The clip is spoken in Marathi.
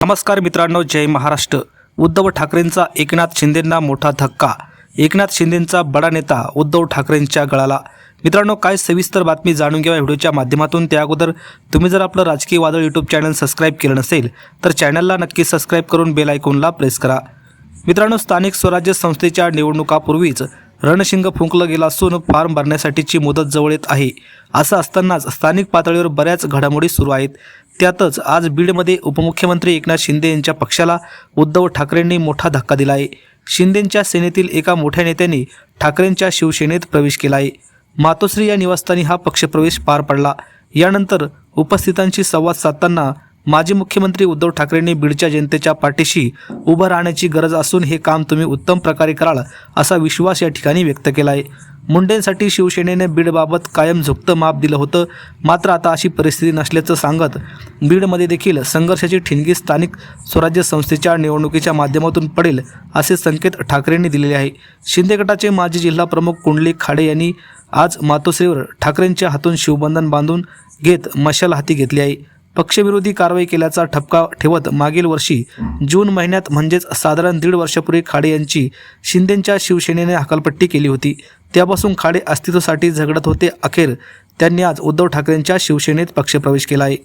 नमस्कार मित्रांनो जय महाराष्ट्र. उद्धव ठाकरेंचा एकनाथ शिंदेंना मोठा धक्का. एकनाथ शिंदेंचा बडा नेता उद्धव ठाकरेंच्या गळाला. मित्रांनो काय सविस्तर बातमी जाणून घ्या व्हिडिओच्या माध्यमातून? त्या अगोदर तुम्ही जर आपलं राजकीय वादळ यूट्यूब चॅनल सबस्क्राईब केलं नसेल तर चॅनलला नक्की सबस्क्राईब करून बेल आयकॉनला प्रेस करा. मित्रांनो स्थानिक स्वराज्य संस्थेच्या निवडणुकापूर्वीच रणशिंग फुंकलं गेला असून फॉर्म भरण्यासाठीची मुदत जवळ येत आहे. असं असतानाच स्थानिक पातळीवर बऱ्याच घडामोडी सुरू आहेत. त्यातच आज बीडमध्ये उपमुख्यमंत्री एकनाथ शिंदे यांच्या पक्षाला उद्धव ठाकरेंनी मोठा धक्का दिला आहे. शिंदेंच्या सेनेतील एका मोठ्या नेत्यांनी ठाकरेंच्या शिवसेनेत प्रवेश केला आहे. मातोश्री या निवासस्थानी हा पक्षप्रवेश पार पडला. यानंतर उपस्थितांशी संवाद साधताना माजी मुख्यमंत्री उद्धव ठाकरेंनी बीडच्या जनतेच्या पाठीशी उभं राहण्याची गरज असून हे काम तुम्ही उत्तम प्रकारे कराल असा विश्वास या ठिकाणी व्यक्त केला आहे मुंडेंसाठी शिवसेनेने बीडबाबत कायम झुकतं माप दिलं होतं. मात्र आता अशी परिस्थिती नसल्याचं सांगत बीडमध्ये देखील संघर्षाची ठिणगी स्थानिक स्वराज्य संस्थेच्या निवडणुकीच्या माध्यमातून पडेल असे संकेत ठाकरेंनी दिलेले आहे. शिंदे गटाचे माजी जिल्हा प्रमुख कुंडली खाडे यांनी आज मातोश्रीवर ठाकरेंच्या हातून शिवबंधन बांधून घेत मशाल हाती घेतली आहे. पक्षविरोधी कारवाई केल्याचा ठपका ठेवत मागील वर्षी जून महिन्यात म्हणजेच साधारण दीड वर्षापूर्वी खाडे यांची शिंदेंच्या शिवसेनेने हकालपट्टी केली होती. त्यापासून खाडे अस्तित्वासाठी झगडत होते. अखेर त्यांनी आज उद्धव ठाकरेंच्या शिवसेनेत पक्षप्रवेश केला आहे.